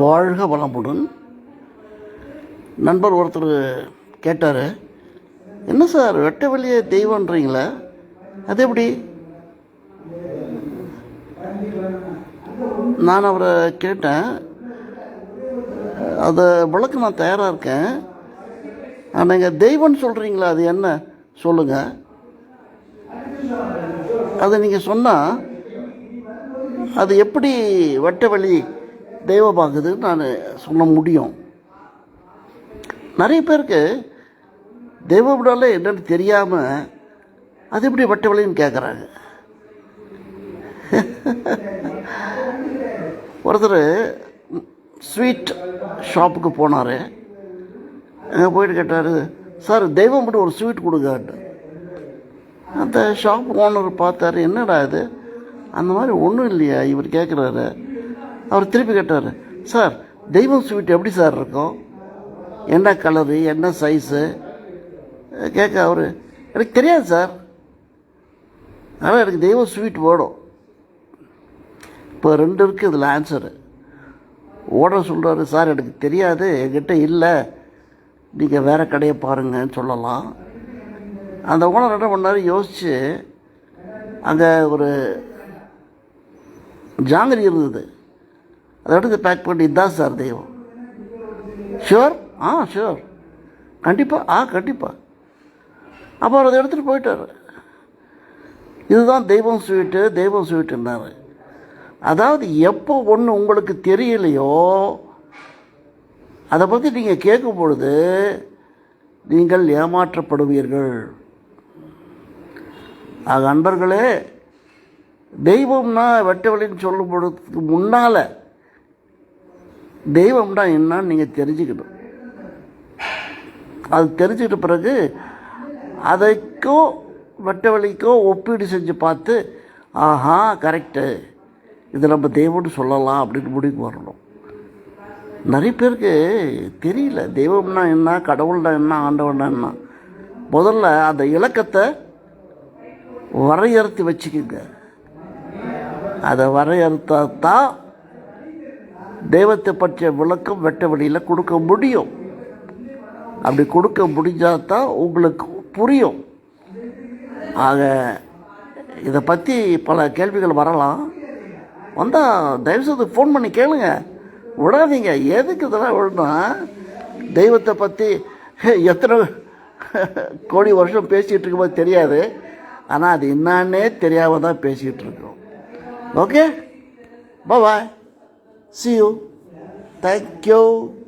வாழ்க வளமுடன் நண்பர் ஒருத்தர் கேட்டார் என்ன சார் வெட்ட வெளியே தெய்வன்றீங்களே அது எப்படி? நான் அவரை கேட்டேன் அதை விளக்க நான் தயாராக இருக்கேன். நீங்கள் தெய்வம்னு சொல்கிறீங்களா அது என்ன? சொல்லுங்கள் அதை நீங்கள் சொன்னால் அது எப்படி வெட்ட தெய்வ தெய்வமாகுதுன்னு நான் சொல்ல முடியும். நிறைய பேருக்கு தெய்வம்னால என்னன்னு தெரியாமல் அது எப்படி வட்ட விலைன்னு கேட்குறாங்க ஒருத்தர் ஸ்வீட் ஷாப்புக்கு போனார். அங்கே போயிட்டு கேட்டார் சார் தெய்வம் மட்டும் ஒரு ஸ்வீட் கொடுக்காட்டு அந்த ஷாப் ஓனர் பார்த்தாரு என்னடா இது? அந்த மாதிரி ஒன்றும் இல்லையா. இவர் கேட்குறாரு அவர் திருப்பி கேட்டார் சார் தெய்வம் ஸ்வீட் எப்படி சார் இருக்கும்? என்ன கலரு என்ன சைஸு கேட்க அவர் எனக்கு தெரியாது சார். ஆனால் எனக்கு தெய்வம் ஸ்வீட் வேணும். இப்போ ரெண்டு இருக்குது இதில் ஆன்சரு ஓட சொல்கிறாரு சார் எனக்கு தெரியாது என்கிட்ட இல்லை. நீங்கள் வேறு கடையை பாருங்கன்னு சொல்லலாம். அந்த ஓனர் என்ன பண்ணார் யோசித்து அங்கே ஒரு ஜாங்கிரி இருந்தது. அதை எடுத்து பேக் பண்ணி இதுதான் சார் தெய்வம். ஷுவர் ஆ ஷுவர் கண்டிப்பாக ஆ கண்டிப்பாக அப்போ அவர் அதை எடுத்துகிட்டு போயிட்டார். இதுதான் தெய்வம் ஸ்வீட்டு தெய்வம் ஸ்வீட்டுன்னாரு அதாவது எப்போ ஒன்று உங்களுக்கு தெரியலையோ அதை பற்றி நீங்கள் கேட்கும் பொழுது நீங்கள் ஏமாற்றப்படுவீர்கள். ஆக அன்பர்களே தெய்வம்னா வெட்டவெளின்னு சொல்லும் பொழுதுக்கு முன்னால் தெய்வம்னா என்னன்னு நீங்கள் தெரிஞ்சுக்கணும். அது தெரிஞ்சுக்கிட்ட பிறகு அதைக்கோ வெட்ட வழிக்கோ ஒப்பீடு செஞ்சு பார்த்து ஆஹா கரெக்டு இது நம்ம தெய்வம்னு சொல்லலாம் அப்படின்னு முடிவுக்கு வரணும். நிறைய பேருக்கு தெரியல. தெய்வம்னா என்ன கடவுள்னா என்ன ஆண்டவன்னா என்ன. முதல்ல அந்த இலக்கத்தை வரையறுத்து வச்சுக்கோங்க. அதை வரையறுத்தா தான் தெய்வத்தை பற்றிய விளக்கம் வெட்ட வெளியில் கொடுக்க முடியும். அப்படி கொடுக்க முடிஞ்சால் தான் உங்களுக்கு புரியும். ஆக இதை பற்றி பல கேள்விகள் வரலாம். வந்தால் தயவுசெய்து ஃபோன் பண்ணி கேளுங்க. விடாதீங்க. எதுக்கு இதெல்லாம் விடணும் தெய்வத்தை பற்றி எத்தனை கோடி வருஷம் பேசிகிட்டு இருக்கும்போது தெரியாது. ஆனால் அது என்னான்னே தெரியாமல் தான் பேசிகிட்டு இருக்கோம். Okay bye See you. Thank you.